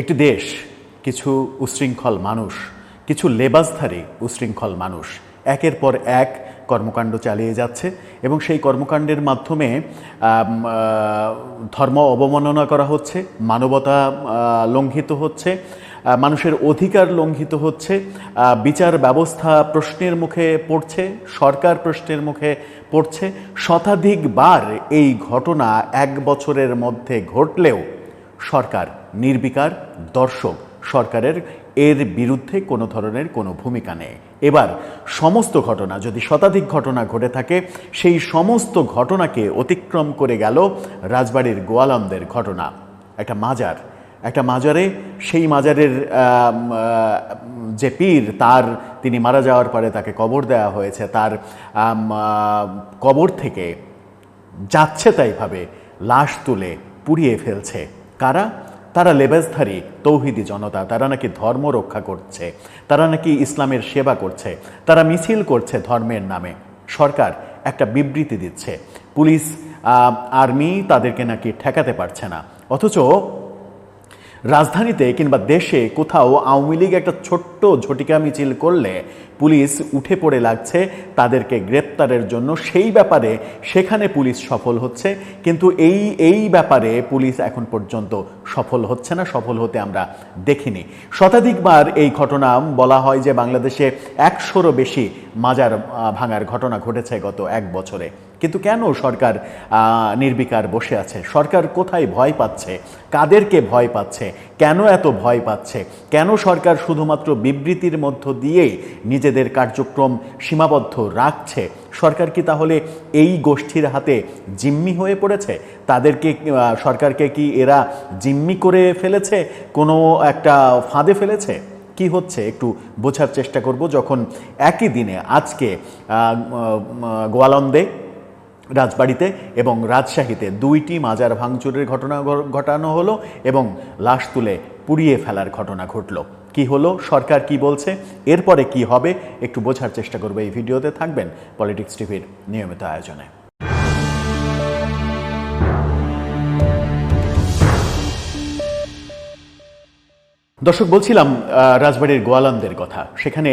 একটি দেশ, কিছু উশৃঙ্খল মানুষ, কিছু লেবাসধারী উশৃঙ্খল মানুষ, একের পর এক কর্মকাণ্ড চালিয়ে যাচ্ছে এবং সেই কর্মকাণ্ডের মাধ্যমে ধর্ম অবমাননা করা হচ্ছে, মানবতা লঙ্ঘিত হচ্ছে মানুষের অধিকার লঙ্ঘিত হচ্ছে বিচার ব্যবস্থা প্রশ্নের মুখে পড়ছে, সরকার প্রশ্নের মুখে পড়ছে। শতাধিকবার এই ঘটনা এক বছরের মধ্যে ঘটলেও সরকার, নির্বিকার, দর্শক। সরকারের এর বিরুদ্ধে কোনো ধরনের কোনো ভূমিকা নেই। এবার সমস্ত ঘটনা, যদি শতাধিক ঘটনা ঘটে থাকে, সেই সমস্ত ঘটনাকে অতিক্রম করে গেল রাজবাড়ির গোয়ালন্দের ঘটনা। একটা মাজার। একটা মাজারে সেই মাজারের যে পীর, তার তিনি মারা যাওয়ার পরে তাকে কবর দেওয়া হয়েছে। তার কবর থেকে যাচ্ছে তাইভাবে, লাশ তুলে পুড়িয়ে ফেলছে। কারা? তারা লেবাসধারী, তৌহিদি জনতা, তারা নাকি ধর্ম রক্ষা করছে, তারা নাকি ইসলামের সেবা করছে, তারা মিছিল করছে ধর্মের নামে। সরকার একটা বিবৃতি দিচ্ছে। পুলিশ আর্মি তাদেরকে নাকি ঠেকাতে পারছে না। অথচ রাজধানীতে কিংবা দেশে কোথাও আওয়ামী লীগ একটা ছোট্ট ঝটিকা মিছিল করলে পুলিশ উঠে পড়ে লাগছে, তাদেরকে গ্রেপ্তারের জন্য। সেই ব্যাপারে সেখানে পুলিশ সফল হচ্ছে, কিন্তু এই এই ব্যাপারে পুলিশ এখন পর্যন্ত সফল হচ্ছে না, সফল হতে আমরা দেখিনি। শতাধিকবার এই ঘটনা বলা হয় যে বাংলাদেশে একশোরও বেশি মাজার ভাঙার ঘটনা ঘটেছে গত এক বছরে। কিন্তু কেন সরকার নির্বিকার বসে আছে? সরকার কোথায় ভয় পাচ্ছে? কাদেরকে ভয় পাচ্ছে? কেন এত ভয় পাচ্ছে? কেন সরকার শুধুমাত্র বিবৃতির মধ্য দিয়েই নিজেদের কার্যক্রম সীমাবদ্ধ রাখছে? সরকার কি তাহলে এই গোষ্ঠীর হাতে জিম্মি হয়ে পড়েছে? তাদেরকে সরকারকে কি এরা জিম্মি করে ফেলেছে? কোনো একটা ফাঁদে ফেলেছে? কি হচ্ছে? একটু বোঝার চেষ্টা করব যখন একই দিনে আজকে গোয়ালন্দে রাজবাড়িতে এবং রাজশাহীতে দুইটি মাজার ভাঙচুরের ঘটনা ঘটানো হলো এবং লাশ তুলে পুড়িয়ে ফেলার ঘটনা ঘটল। কি হলো? সরকার কি বলছে? এরপরে কি হবে? একটু বোঝার চেষ্টা করবে এই ভিডিওতে। থাকবেন পলিটিক্স টিভির নিয়মিত আয়োজনে। দর্শক, বলছিলাম রাজবাড়ির গোয়ালানদের কথা। সেখানে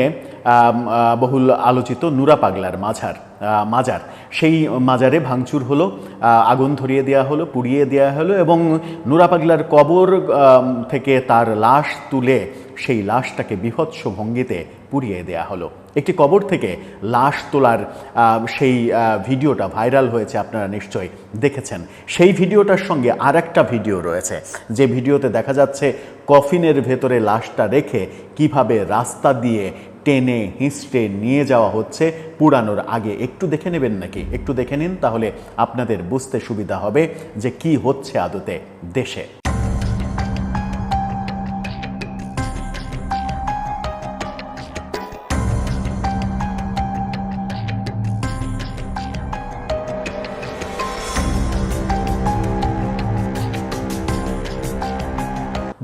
বহুল আলোচিত নুরা পাগলার মাঝার মাজার। সেই মাজারে ভাঙচুর হলো আগুন ধরিয়ে দেওয়া হলো, পুড়িয়ে দেওয়া হলো এবং নুরা পাগলার কবর থেকে তার লাশ তুলে সেই লাশটাকে বিভৎস ভঙ্গিতে পুড়িয়ে দেয়া হলো। একটি কবর থেকে লাশ তোলার সেই ভিডিওটা ভাইরাল হয়েছে, আপনারা নিশ্চয়ই দেখেছেন। সেই ভিডিওটার সঙ্গে আর একটা ভিডিও রয়েছে, যে ভিডিওতে দেখা যাচ্ছে কফিনের ভেতরে লাশটা রেখে কীভাবে রাস্তা দিয়ে টেনে হিঁচড়ে নিয়ে যাওয়া হচ্ছে পুরানোর আগে। একটু দেখে নেবেন নাকি? একটু দেখে নিন, তাহলে আপনাদের বুঝতে সুবিধা হবে যে কি হচ্ছে আদতে দেশে।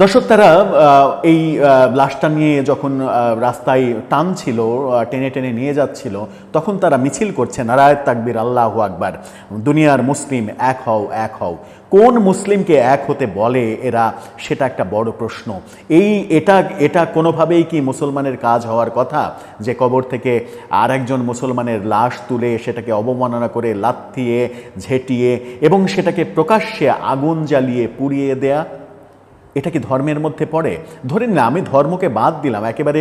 দর্শক, তারা এই লাশটা নিয়ে যখন রাস্তায় টানছিল টেনে টেনে নিয়ে যাচ্ছিল, তখন তারা মিছিল করছে, নারায়ণ তাকবির, আল্লাহ আকবার। দুনিয়ার মুসলিম এক হও এক হও। কোন মুসলিমকে এক হতে বলে এরা, সেটা একটা বড় প্রশ্ন। এই, এটা এটা কোনোভাবেই কি মুসলমানের কাজ হওয়ার কথা? যে কবর থেকে আর একজন মুসলমানের লাশ তুলে সেটাকে অবমাননা করে লাথিয়ে, ঝেঁটিয়ে এবং সেটাকে প্রকাশ্যে আগুন জ্বালিয়ে পুড়িয়ে দেয়া? এটা কি ধর্মের মধ্যে পড়ে? ধরেন না আমি ধর্মকে বাদ দিলাম, একেবারে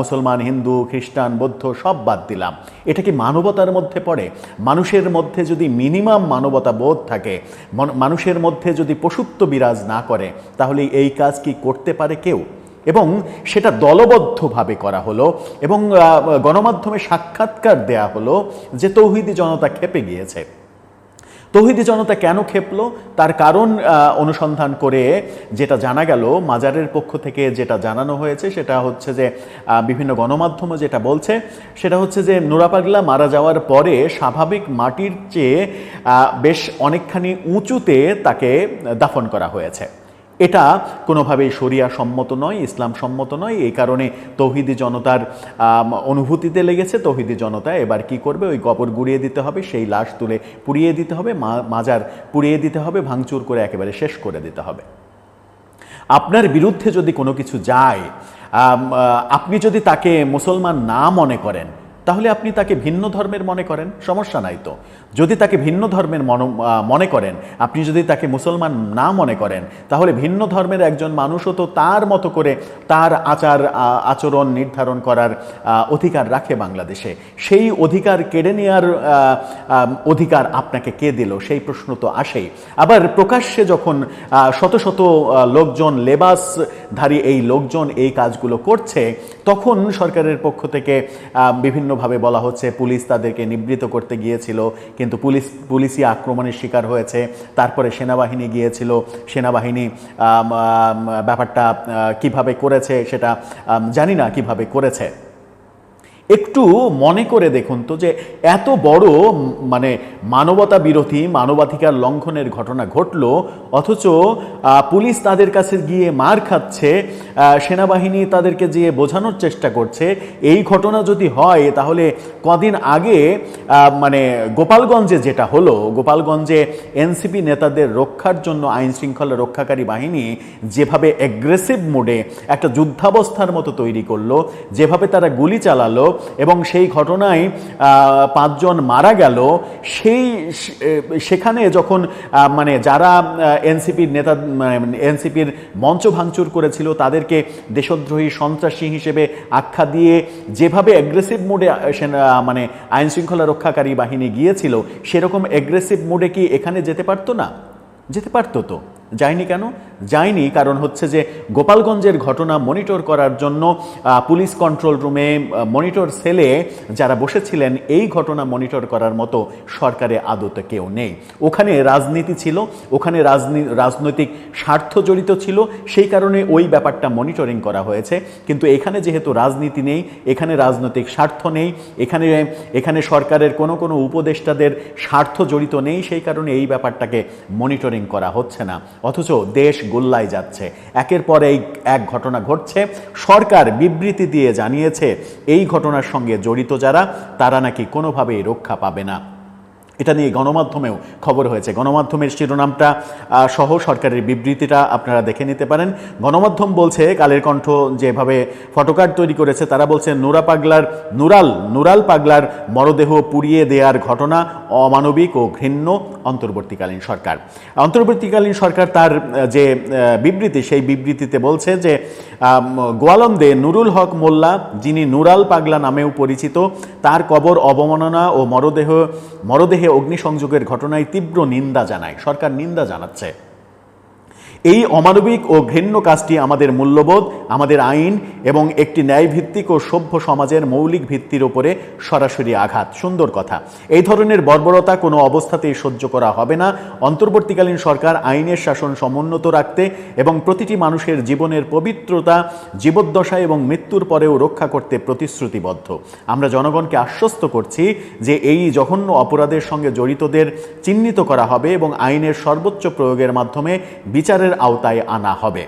মুসলমান, হিন্দু, খ্রিস্টান, বৌদ্ধ সব বাদ দিলাম। এটা কি মানবতার মধ্যে পড়ে? মানুষের মধ্যে যদি মিনিমাম মানবতা বোধ থাকে মানুষের মধ্যে যদি পশুত্ব বিরাজ না করে, তাহলে এই কাজ কি করতে পারে কেউ? এবং সেটা দলবদ্ধভাবে করা হলো এবং গণমাধ্যমে সাক্ষাৎকার দেয়া হলো যে তৌহিদি জনতা খেপে গিয়েছে। তৌহিদি জনতা কেন খেপল? তার কারণ অনুসন্ধান করে যেটা জানা গেল, মাজারের পক্ষ থেকে যেটা জানানো হয়েছে সেটা হচ্ছে যে বিভিন্ন গণমাধ্যমে যেটা বলছে, সেটা হচ্ছে যে নোরাপাগলা মারা যাওয়ার পরে স্বাভাবিক মাটির চেয়ে বেশ অনেকখানি উঁচুতে তাকে দাফন করা হয়েছে। এটা কোনোভাবেই শরিয়া সম্মত নয়, ইসলাম সম্মত নয়। এই কারণে তৌহিদি জনতার অনুভূতিতে লেগেছে। তৌহিদি জনতা এবার কি করবে? ওই কবর গুড়িয়ে দিতে হবে, সেই লাশ তুলে পুড়িয়ে দিতে হবে মাজার পুড়িয়ে দিতে হবে, ভাঙচুর করে একেবারে শেষ করে দিতে হবে। আপনার বিরুদ্ধে যদি কোনো কিছু যায় আপনি যদি তাকে মুসলমান না মনে করেন তাহলে আপনি তাকে ভিন্ন ধর্মের মনে করেন? সমস্যা নাই তো। যদি তাকে ভিন্ন ধর্মের মন- করেন আপনি যদি তাকে মুসলমান না মনে করেন তাহলে ভিন্ন ধর্মের একজন মানুষও তো তার মতো করে তার আচার আচরণ নির্ধারণ করার অধিকার রাখে বাংলাদেশে। সেই অধিকার কেড়ে নেওয়ার অধিকার আপনাকে কে দিল? সেই প্রশ্ন তো আসেই। আবার প্রকাশ্যে যখন শত শত লোকজন লেবাসধারী এই লোকজন এই কাজগুলো করছে তখন সরকারের পক্ষ থেকে আহ, বিভিন্নভাবে বলা হচ্ছে পুলিশ তাদেরকে নিবৃত করতে গিয়েছিল, কিন্তু পুলিশ পুলিশি আক্রমণের শিকার হয়েছে। তারপরে সেনাবাহিনী গিয়েছিল। সেনাবাহিনী ব্যাপারটা কীভাবে করেছে সেটা জানি না কীভাবে করেছে। একটু মনে করে দেখুন তো যে এত বড় মানে মানবতা বিরোধী, মানবাধিকার লঙ্ঘনের ঘটনা ঘটলো, অথচ পুলিশ তাদের কাছে গিয়ে মার খাচ্ছে সেনাবাহিনী তাদেরকে গিয়ে বোঝানোর চেষ্টা করছে। এই ঘটনা যদি হয়, তাহলে কদিন আগে মানে গোপালগঞ্জে যেটা হলো, গোপালগঞ্জে এনসিপি নেতাদের রক্ষার জন্য আইন শৃঙ্খলা রক্ষাকারী বাহিনী যেভাবে অ্যাগ্রেসিভ মোডে একটা যুদ্ধাবস্থার মতো তৈরি করল, যেভাবে তারা গুলি চালালো এবং সেই ঘটনায় পাঁচজন মারা গেল। সেই সেখানে যখন মানে যারা এনসিপির নেতা এনসিপির মঞ্চ ভাঙচুর করেছিল, তাদেরকে দেশদ্রোহী, সন্ত্রাসী হিসেবে আখ্যা দিয়ে যেভাবে অ্যাগ্রেসিভ মোডে মানে আইন শৃঙ্খলা রক্ষাকারী বাহিনী গিয়েছিল, সেরকম অ্যাগ্রেসিভ মোডে কি এখানে যেতে পারতো না? যেতে পারতো তো। যায়নি কেন? যায়নি কারণ হচ্ছে যে গোপালগঞ্জের ঘটনা মনিটর করার জন্য পুলিশ কন্ট্রোল রুমে মনিটর সেলে যারা বসেছিলেন, এই ঘটনা মনিটর করার মতো সরকারে আদতে কেউ নেই। ওখানে রাজনীতি ছিল, ওখানে রাজনৈতিক স্বার্থ জড়িত ছিল, সেই কারণে ওই ব্যাপারটা মনিটরিং করা হয়েছে। কিন্তু এখানে যেহেতু রাজনীতি নেই, এখানে রাজনৈতিক স্বার্থ নেই, এখানে এখানে সরকারের কোনো কোনো উপদেষ্টাদের স্বার্থ জড়িত নেই, সেই কারণে এই ব্যাপারটাকে মনিটরিং করা হচ্ছে না। অথচ দেশ গোল্লায় যাচ্ছে। একের পর এই এক ঘটনা ঘটছে। সরকার বিবৃতি দিয়ে জানিয়েছে, এই ঘটনার সঙ্গে জড়িত যারা, তারা নাকি কোনোভাবেই রক্ষা পাবে না। এটা নিয়ে গণমাধ্যমেও খবর হয়েছে। গণমাধ্যমের শিরোনামটা সহ সরকারের বিবৃতিটা আপনারা দেখে নিতে পারেন। গণমাধ্যম বলছে, কালের কণ্ঠ যেভাবে ফটোকার্ড তৈরি করেছে, তারা বলছে, নুরা পাগলার, নুরাল নুরাল পাগলার মরদেহ পুড়িয়ে দেওয়ার ঘটনা অমানবিক ও ঘৃণ্য অন্তর্বর্তীকালীন সরকার। অন্তর্বর্তীকালীন সরকার তার যে বিবৃতি, সেই বিবৃতিতে বলছে যে গোয়ালন্দে নুরুল হক মোল্লা, যিনি নুরাল পাগলা নামেও পরিচিত, তার কবর অবমাননা ও মরদেহ, মরদেহে অগ্নিসংযোগের ঘটনায় তীব্র নিন্দা জানায়। সরকার নিন্দা জানাচ্ছে। এই অমানবিক ও ঘৃণ্য কাজটি আমাদের মূল্যবোধ, আমাদের আইন এবং একটি ন্যায়ভিত্তিক ও সভ্য সমাজের মৌলিক ভিত্তির উপরে সরাসরি আঘাত। সুন্দর কথা। এই ধরনের বর্বরতা কোনো অবস্থাতেই সহ্য করা হবে না। অন্তর্বর্তীকালীন সরকার আইনের শাসন সমুন্নত রাখতে এবং প্রতিটি মানুষের জীবনের পবিত্রতা, জীবদ্দশা এবং মৃত্যুর পরেও রক্ষা করতে প্রতিশ্রুতিবদ্ধ। আমরা জনগণকে আশ্বস্ত করছি যে এই জঘন্য অপরাধের সঙ্গে জড়িতদের চিহ্নিত করা হবে এবং আইনের সর্বোচ্চ প্রয়োগের মাধ্যমে বিচারের আওতায় আনা হবে।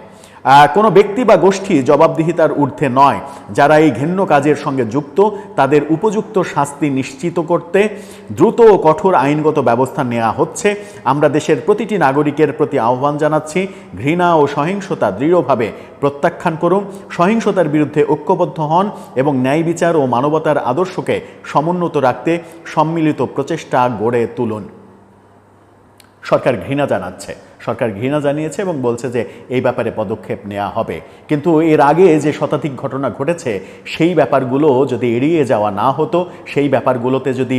কোনো ব্যক্তি বা গোষ্ঠী জবাবদিহিতার ঊর্ধ্বে নয়। যারা এই ঘৃণ্য কাজের সঙ্গে যুক্ত, তাদের উপযুক্ত শাস্তি নিশ্চিত করতে দ্রুত ও কঠোর আইনগত ব্যবস্থা নেওয়া হচ্ছে। আমরা দেশের প্রতিটি নাগরিকের প্রতি আহ্বান জানাচ্ছি, ঘৃণা ও সহিংসতা দৃঢ়ভাবে প্রত্যাখ্যান করুন, সহিংসতার বিরুদ্ধে ঐক্যবদ্ধ হন এবং ন্যায় বিচার ও মানবতার আদর্শকে সমুন্নত রাখতে সম্মিলিত প্রচেষ্টা গড়ে তুলুন। সরকার ঘৃণা জানাচ্ছে। সরকার ঘৃণা জানিয়েছে এবং বলছে যে এই ব্যাপারে পদক্ষেপ নেওয়া হবে। কিন্তু এর আগে যে শতাধিক ঘটনা ঘটেছে, সেই ব্যাপারগুলো যদি এড়িয়ে যাওয়া না হতো, সেই ব্যাপারগুলোতে যদি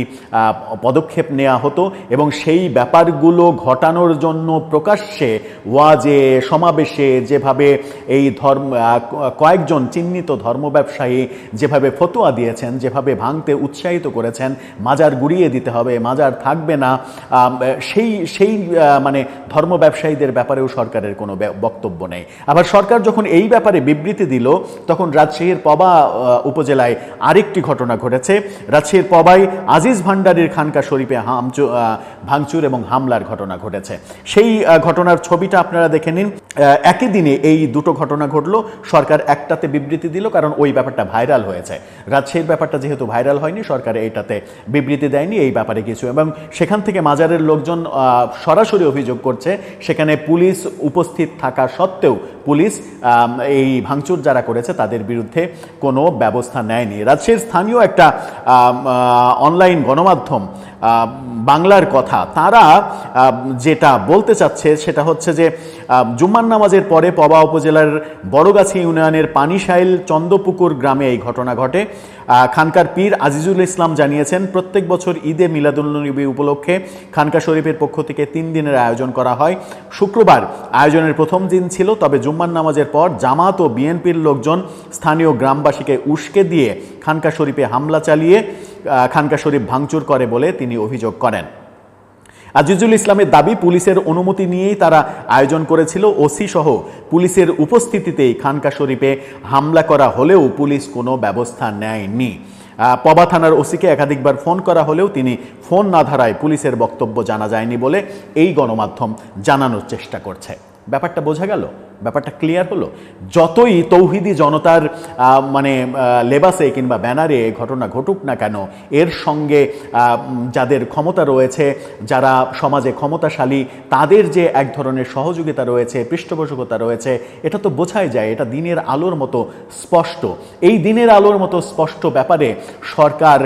পদক্ষেপ নেওয়া হতো এবং সেই ব্যাপারগুলো ঘটানোর জন্য প্রকাশ্যে ওয়াজে, সমাবেশে যেভাবে এই ধর্ম কয়েকজন চিহ্নিত ধর্ম ব্যবসায়ী যেভাবে ফতোয়া দিয়েছেন, যেভাবে ভাঙতে উৎসাহিত করেছেন, মাজার গুড়িয়ে দিতে হবে, মাজার থাকবে না সেই সেই মানে ধর্ম ব্যবসায়ীদের ব্যাপারেও সরকারের কোনো বক্তব্য নেই। আবার সরকার যখন এই ব্যাপারে বিবৃতি দিল, তখন রাজশাহীর পবা উপজেলায় আরেকটি ঘটনা ঘটেছে। রাজশাহীর পবাই আজিজ ভান্ডারীর খানকা শরীফে ভাঙচুর এবং হামলার ঘটনা ঘটেছে। সেই ঘটনার ছবিটা আপনারা দেখে নিন। একই দিনে এই দুটো ঘটনা ঘটলো। সরকার একটাতে বিবৃতি দিল, কারণ ওই ব্যাপারটা ভাইরাল হয়েছে। রাজশাহীর ব্যাপারটা যেহেতু ভাইরাল হয়নি, সরকার এইটাতে বিবৃতি দেয়নি, এই ব্যাপারে কিছু। এবং সেখান থেকে মাজারের লোকজন সরাসরি অভিযোগ করছে সেখানে পুলিশ উপস্থিত থাকা সত্ত্বেও পুলিশ এই ভাঙচুর যারা করেছে তাদের বিরুদ্ধে কোনো ব্যবস্থা নেয়নি। রাজশাহীর স্থানীয় একটা অনলাইন গণমাধ্যম বাংলার কথা, তারা যেটা বলতে চাচ্ছে সেটা হচ্ছে যে জুম্মান নামাজের পরে পবা উপজেলার বড়গাছি ইউনিয়নের পানিশাইল চন্দ্রপুকুর গ্রামে এই ঘটনা ঘটে। খানকার পীর আজিজুল ইসলাম জানিয়েছেন, প্রত্যেক বছর ঈদে মিলাদুলনবী উপলক্ষে খানকা শরীফের পক্ষ থেকে তিন দিনের আয়োজন করা হয়। শুক্রবার আয়োজনের প্রথম দিন ছিল, তবে জুম্মার নামাজের পর জামাত ও বিএনপির লোকজন স্থানীয় গ্রামবাসীকে উস্কে দিয়ে খানকা শরীফে হামলা চালিয়ে খানকা শরীফ ভাঙচুর করে বলে তিনি অভিযোগ করেন। আজিজুল ইসলামের দাবি, পুলিশের অনুমতি নিয়েই তারা আয়োজন করেছিল। ওসি সহ পুলিশের উপস্থিতিতেই খানকা শরীফে হামলা করা হলেও পুলিশ কোনো ব্যবস্থা নেয়নি। পবা থানার ওসিকে একাধিকবার ফোন করা হলেও তিনি ফোন না ধারায় পুলিশের বক্তব্য জানা যায়নি বলে এই গণমাধ্যম জানানোর চেষ্টা করছে। ব্যাপারটা বোঝা গেল? ব্যাপারটা ক্লিয়ার হলো? যতই তৌহিদি জনতার মানে লেবাসে কিংবা ব্যানারে ঘটনা ঘটুক না কেন, এর সঙ্গে যাদের ক্ষমতা রয়েছে, যারা সমাজে ক্ষমতাশালী, তাদের যে এক ধরনের সহযোগিতা রয়েছে, পৃষ্ঠপোষকতা রয়েছে, এটা তো বোঝাই যায়, এটা দিনের আলোর মতো স্পষ্ট। এই দিনের আলোর মতো স্পষ্ট ব্যাপারে সরকার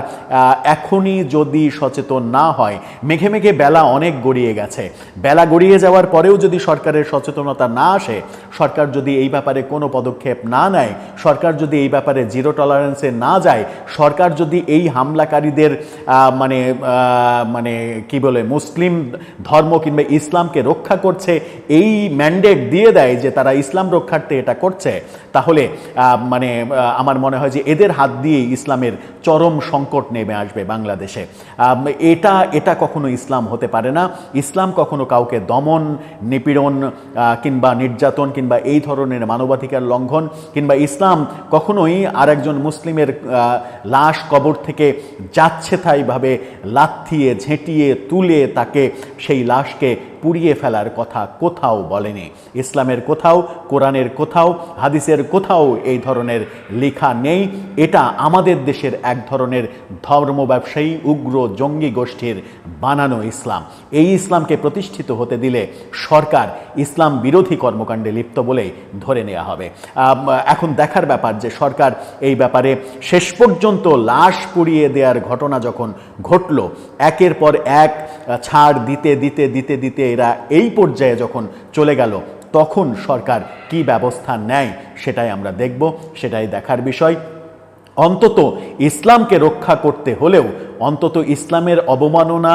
এখনই যদি সচেতন না হয়, মেঘে মেঘে বেলা অনেক গড়িয়ে গেছে। বেলা গড়িয়ে যাওয়ার পরেও যদি সরকারের সচেতনতা না আসে সরকার যদি এই ব্যাপারে কোনো পদক্ষেপ না নেয়, সরকার যদি এই ব্যাপারে জিরো টলারেন্সে না যায়, সরকার যদি এই হামলাকারীদের মানে মানে কি বলে, মুসলিম ধর্ম কিংবা ইসলামকে রক্ষা করছে, এই ম্যান্ডেট দিয়ে দেয় যে তারা ইসলাম রক্ষার্থে এটা করছে, তাহলে মানে আমার মনে হয় যে এদের হাত দিয়ে ইসলামের চরম সংকট নেমে আসবে বাংলাদেশে। এটা এটা কখনো ইসলাম হতে পারে না। ইসলাম কখনো কাউকে দমন, নিপীড়ন কিংবা নির্যাতন, কিংবা এই ধরনের মানবাধিকার লঙ্ঘন কিংবা ইসলাম কখনোই আর একজন মুসলিমের লাশ কবর থেকে যাচ্ছে তাইভাবে লাথিয়ে, ঝেঁটিয়ে, তুলে তাকে সেই লাশকে পুড়িয়ে ফেলার কথা কোথাও বলেনি। ইসলামের কোথাও, কোরআনের কোথাও, হাদিসের কোথাও এই ধরনের লেখা নেই। এটা আমাদের দেশের এক ধরনের ধর্ম ব্যবসায়ী, উগ্র, জঙ্গি গোষ্ঠীর বানানো ইসলাম। এই ইসলামকে প্রতিষ্ঠিত হতে দিলে সরকার ইসলাম বিরোধী কর্মকাণ্ডে লিপ্ত বলেই ধরে নেওয়া হবে। এখন দেখার ব্যাপার যে সরকার এই ব্যাপারে শেষ পর্যন্ত লাশ পুড়িয়ে দেওয়ার ঘটনা যখন ঘটল, একের পর এক ছাড় দিতে দিতে দিতে দিতে এরা এই পর্যায়ে যখন চলে গেল, তখন সরকার কি ব্যবস্থা নেয় সেটাই আমরা দেখব, সেটাই দেখার বিষয়। অন্তত ইসলামকে রক্ষা করতে হলেও, অন্তত ইসলামের অবমাননা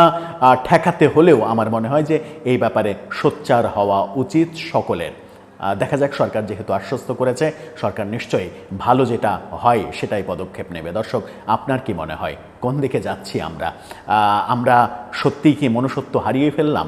ঠেকাতে হলেও আমার মনে হয় যে এই ব্যাপারে সোচ্চার হওয়া উচিত সকলের। দেখা যাক সরকার যেহেতু আশ্বস্ত করেছে, সরকার নিশ্চয়ই ভালো যেটা হয় সেটাই পদক্ষেপ নেবে। দর্শক, আপনার কি মনে হয়? কোন দিকে যাচ্ছি আমরা? আমরা সত্যিই কি মনুষ্যত্ব হারিয়ে ফেললাম?